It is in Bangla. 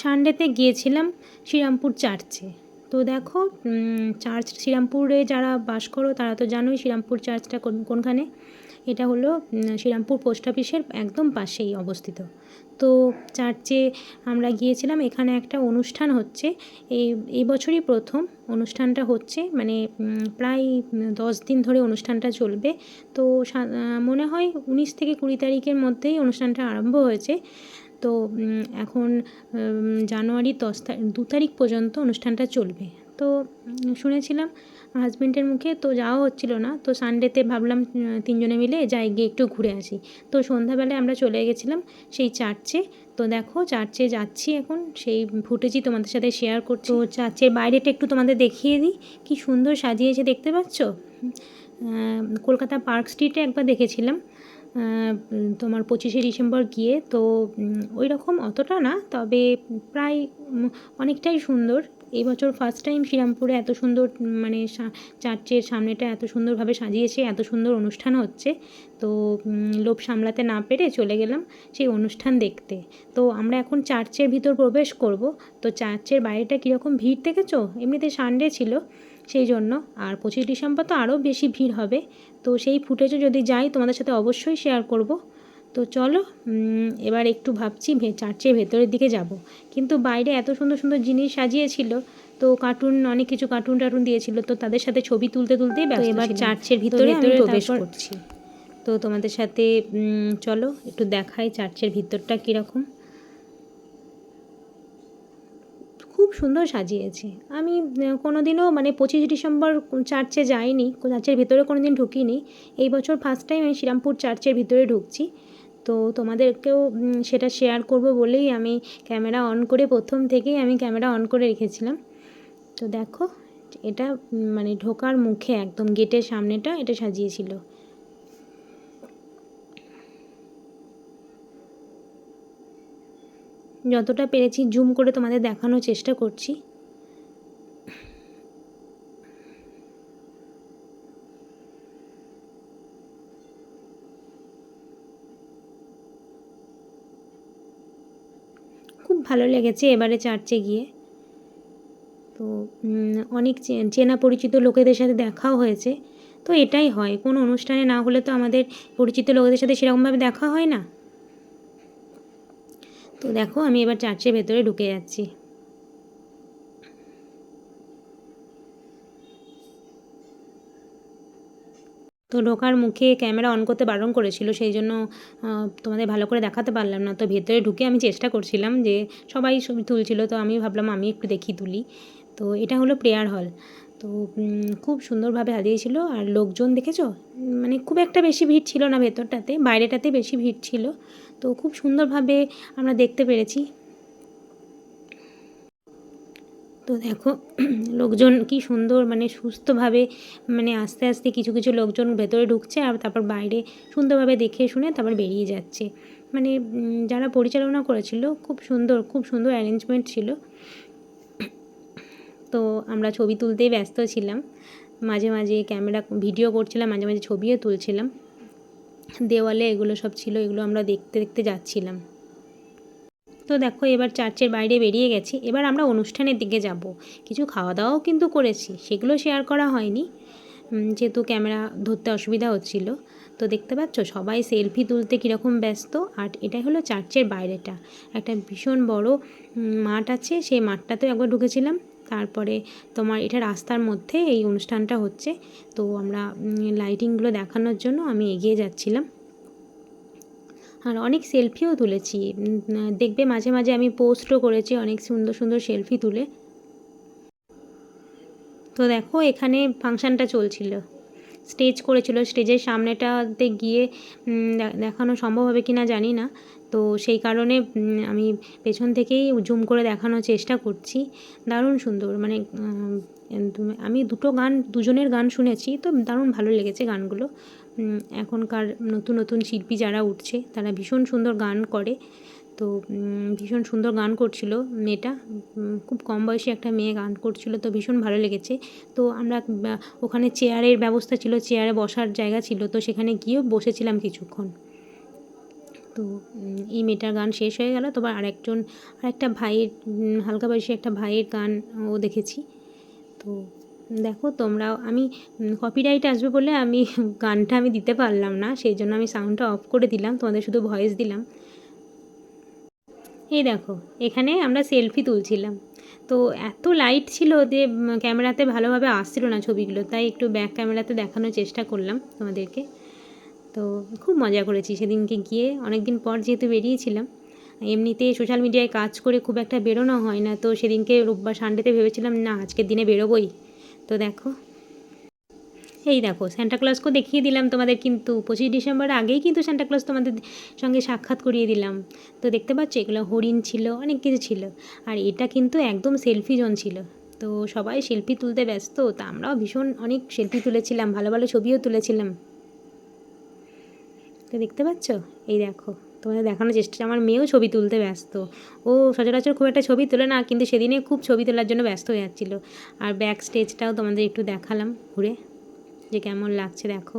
সানডেতে গিয়েছিলাম শ্রীরামপুর চার্চে। তো দেখো চার্চ শ্রীরামপুরে যারা বাস করো, তারা তো জানোই শ্রীরামপুর চার্চটা কোন, কোনখানে? এটা হলো শ্রীরামপুর পোস্ট অফিসের একদম পাশেই অবস্থিত। তো চার্চে আমরা গিয়েছিলাম, এখানে একটা অনুষ্ঠান হচ্ছে। এই এই বছরই প্রথম অনুষ্ঠানটা হচ্ছে মানে প্রায় দশ দিন ধরে অনুষ্ঠানটা চলবে। তো মনে হয় উনিশ থেকে কুড়ি তারিখের মধ্যেই অনুষ্ঠানটা আরম্ভ হয়েছে। তো এখন জানুয়ারির দশ তারিখ দু তারিখ পর্যন্ত অনুষ্ঠানটা চলবে। তো শুনেছিলাম হাজবেন্ডের মুখে তো যাওয়া হচ্ছিল না। তো সানডেতে ভাবলাম তিনজনে মিলে যাই গিয়ে একটু ঘুরে আসি। তো সন্ধ্যাবেলায় আমরা চলে গেছিলাম সেই চার্চে। তো দেখো চার্চে যাচ্ছি এখন। সেই ফুটেজই তোমাদের সাথে শেয়ার করছি তো চার্চের বাইরেটা একটু তোমাদের দেখিয়ে দিই। কি সুন্দর সাজিয়েছে দেখতে পাচ্ছ? কলকাতা পার্ক স্ট্রিটে একবার দেখেছিলাম। তোমার পঁচিশে ডিসেম্বর গিয়ে তো ওই রকম অতটা না, তবে প্রায় অনেকটাই সুন্দর। এবছর ফার্স্ট টাইম শ্রীরামপুরে এত সুন্দর মানে চার্চের সামনেটা এত সুন্দরভাবে সাজিয়েছে, এত সুন্দর অনুষ্ঠান হচ্ছে। তো লোভ সামলাতে না পেরে চলে গেলাম সেই অনুষ্ঠান দেখতে। তো আমরা এখন চার্চের ভিতর প্রবেশ করব। তো চার্চের বাইরেটা কীরকম ভিড় দেখেছ? এমনিতে সানডে ছিল। সেই জন্য। আর পঁচিশ ডিসেম্বর তো আরও বেশি ভিড় হবে। তো সেই ফুটেজও যদি যাই তোমাদের সাথে অবশ্যই শেয়ার করব। তো চলো এবার একটু ভাবছি চার্চের ভেতরের দিকে যাব। কিন্তু বাইরে এত সুন্দর সুন্দর জিনিস সাজিয়েছিল। তো কার্টুন অনেক কিছু কার্টুন টার্টুন দিয়েছিল। তো তাদের সাথে ছবি তুলতে তুলতেই ব্যস্ত এবার চার্চের ভিতরে প্রবেশ করছি। তো তোমাদের সাথে চলো একটু দেখাই চার্চের ভিতরটা কীরকম। খুব সুন্দর সাজিয়েছে। আমি আহ, কোনোদিনও মানে পঁচিশ ডিসেম্বর চার্চে যাইনি চার্চের ভিতরে কোনো দিন ঢুকিনি। এই বছর ফার্স্ট টাইম আমি শ্রীরামপুর চার্চের ভিতরে ঢুকছি। তো তোমাদেরকেও সেটা শেয়ার করব বলেই আমি ক্যামেরা অন করে প্রথম থেকেই আমি ক্যামেরা অন করে রেখেছিলাম। তো দেখো এটা মানে ঢোকার মুখে একদম গেটের সামনেটা এটা সাজিয়েছিল। যতটা পেরেছি জুম করে তোমাদের দেখানোর চেষ্টা করছি। খুব ভালো লেগেছে এবারে চার্চে গিয়ে। তো অনেক চেনা পরিচিত লোকেদের সাথে দেখাও হয়েছে। তো এটাই হয়, কোনো অনুষ্ঠানে না হলে তো আমাদের পরিচিত লোকেদের সাথে সেরকমভাবে দেখা হয় না। তো দেখো, আমি এবার চার্চের ভেতরে ঢুকে যাচ্ছি। তো ঢোকার মুখে ক্যামেরা অন করতে বারণ করেছিল, সেই জন্য তোমাদের ভালো করে দেখাতে পারলাম না। তো ভেতরে ঢুকে আমি চেষ্টা করছিলাম যে সবাই ছবি তুলছিল, তো আমি ভাবলাম আমি একটু দেখি তুলি। তো এটা হলো প্রেয়ার হল। তো খুব সুন্দরভাবে সাজিয়েছিল আর লোকজন দেখেছ? মানে খুব একটা বেশি ভিড় ছিল না ভেতরটাতে, বাইরেটাতে বেশি ভিড় ছিল। তো খুব সুন্দরভাবে আমরা দেখতে পেরেছি। তো দেখো, লোকজন কি সুন্দর মানে সুস্থভাবে মানে আস্তে আস্তে কিছু কিছু লোকজন ভেতরে ঢুকছে আর তারপর বাইরে সুন্দরভাবে দেখে শুনে তারপর বেরিয়ে যাচ্ছে। মানে যারা পরিচালনা করেছিল, খুব সুন্দর খুব সুন্দর অ্যারেঞ্জমেন্ট ছিল। তো আমরা ছবি তুলতেই ব্যস্ত ছিলাম। মাঝে মাঝে ক্যামেরা ভিডিও করছিলাম, মাঝে মাঝে ছবিও তুলছিলাম। দেওয়ালে এগুলো সব ছিল, এগুলো আমরা দেখতে দেখতে যাচ্ছিলাম। তো দেখো, এবার চার্চের বাইরে বেরিয়ে গেছি। এবার আমরা অনুষ্ঠানের দিকে যাব। কিছু খাওয়া দাওয়াও কিন্তু করেছি, সেগুলো শেয়ার করা হয়নি। যেহেতু ক্যামেরা ধরতে অসুবিধা হচ্ছিল। তো দেখতে পাচ্ছ, সবাই সেলফি তুলতে কীরকম ব্যস্ত। আর এটাই হলো চার্চের বাইরেটা। একটা ভীষণ বড় মাঠ আছে, সেই মাঠটাতেও একবার ঢুকেছিলাম। তারপরে তোমার এটা রাস্তার মধ্যে এই অনুষ্ঠানটা হচ্ছে। তো আমরা লাইটিংগুলো দেখানোর জন্য আমি এগিয়ে যাচ্ছিলাম। আর অনেক সেলফিও তুলেছি। দেখবে মাঝে মাঝে আমি পোস্টও করেছি অনেক সুন্দর সুন্দর সেলফি তুলে। তো দেখো এখানে ফাংশানটা চলছিল। স্টেজ করেছিল স্টেজের সামনেটাতে গিয়ে দেখানো সম্ভব হবে কি না জানি না। তো সেই কারণে আমি পেছন থেকেই জুম করে দেখানোর চেষ্টা করছি। দারুণ সুন্দর মানে আমি দুটো গান, দুজনের গান শুনেছি, তো দারুণ ভালো লেগেছে গানগুলো। এখনকার নতুন নতুন শিল্পী যারা উঠছে, তারা ভীষণ সুন্দর গান করে। তো ভীষণ সুন্দর গান করছিল মেয়েটা। খুব কম বয়সী একটা মেয়ে গান করছিল তো ভীষণ ভালো লেগেছে। তো আমরা ওখানে চেয়ারের ব্যবস্থা ছিল, চেয়ারে বসার জায়গা ছিল, তো সেখানে গিয়েও বসেছিলাম কিছুক্ষণ। তো এই মেয়েটার গান শেষ হয়ে গেল তোমার আরেকজন, আরেকটা ভাইয়ের হালকা বয়সী একটা ভাইয়ের গান ও দেখেছি। তো, দেখো তোমরাও, আমি কপিরাইট আসবে বলে আমি গানটা আমি দিতে পারলাম না, সেই জন্য আমি সাউন্ডটা অফ করে দিলাম, তোমাদের শুধু ভয়েস দিলাম। এই দেখো, এখানে আমরা সেলফি তুলছিলাম। তো এত লাইট ছিল যে ক্যামেরাতে ভালোভাবে আসছিল না ছবিগুলো, তাই একটু ব্যাক ক্যামেরাতে দেখানোর চেষ্টা করলাম তোমাদেরকে। তো খুব মজা করেছি সেদিনকে গিয়ে অনেক দিন পর যেহেতু বেরিয়েছিলাম, এমনিতে সোশ্যাল মিডিয়ায় কাজ করে খুব একটা বেরোনো হয় না, তো সেদিনকে রোববার সানডেতে ভেবেছিলাম, না, আজকের দিনে বেরোবই। তো দেখো এই দেখো স্যান্টা ক্লজকেও দেখিয়ে দিলাম তোমাদের কিন্তু, পঁচিশ ডিসেম্বর আগেই কিন্তু স্যান্টা ক্লজ তোমাদের সঙ্গে সাক্ষাৎ করিয়ে দিলাম। তো দেখতে পাচ্ছ, এগুলো হরিণ ছিল, অনেক কিছু ছিল। আর এটা কিন্তু একদম সেলফি জোন ছিল। তো সবাই সেলফি তুলতে ব্যস্ত, তা আমরাও ভীষণ অনেক সেলফি তুলেছিলাম, ভালো ভালো ছবিও তুলেছিলাম। তো দেখতে পাচ্ছ, এই দেখো, তোমাদের দেখানোর চেষ্টা, আমার মেয়েও ছবি তুলতে ব্যস্ত। ও সচরাচর খুব একটা ছবি তোলে না, কিন্তু সেদিনে খুব ছবি তোলার জন্য ব্যস্ত হয়ে যাচ্ছিল। আর ব্যাক স্টেজটাও তোমাদের একটু দেখালাম, ঘুরে। যে কেমন লাগছে দেখো।